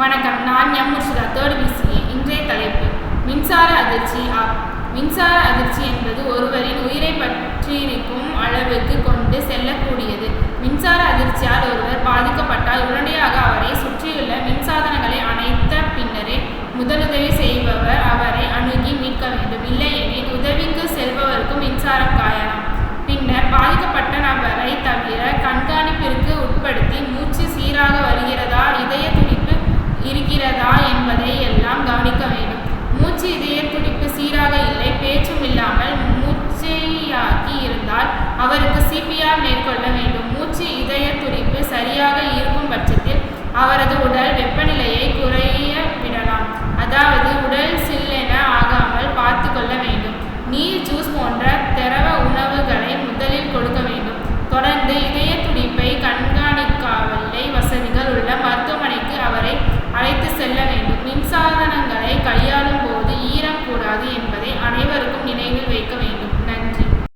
வணக்கம். நான் M. Murshida third PCA இன்றைய தலைப்பு. மின்சார அதிர்ச்சி ஆப் மின்சார அதிர்ச்சி என்பது ஒருவரின் உயிரை பற்றியிருக்கும் அளவுக்கு கொண்டு செல்லக்கூடியது. மின்சார அதிர்ச்சியால் ஒருவர் பாதிக்கப்பட்டால் உடனடியாக அவரை சுற்றியுள்ள மின்சாதனங்களை அணைத்த பின்னரே முதலுதவி பேச்சும் இல்லாமல் மூச்சையாகி இருந்தால் அவருக்கு சிபிஆர் மேற்கொள்ள வேண்டும். மூச்சு இதய துடிப்பு சரியாக இருக்கும் பட்சத்தில் அவரது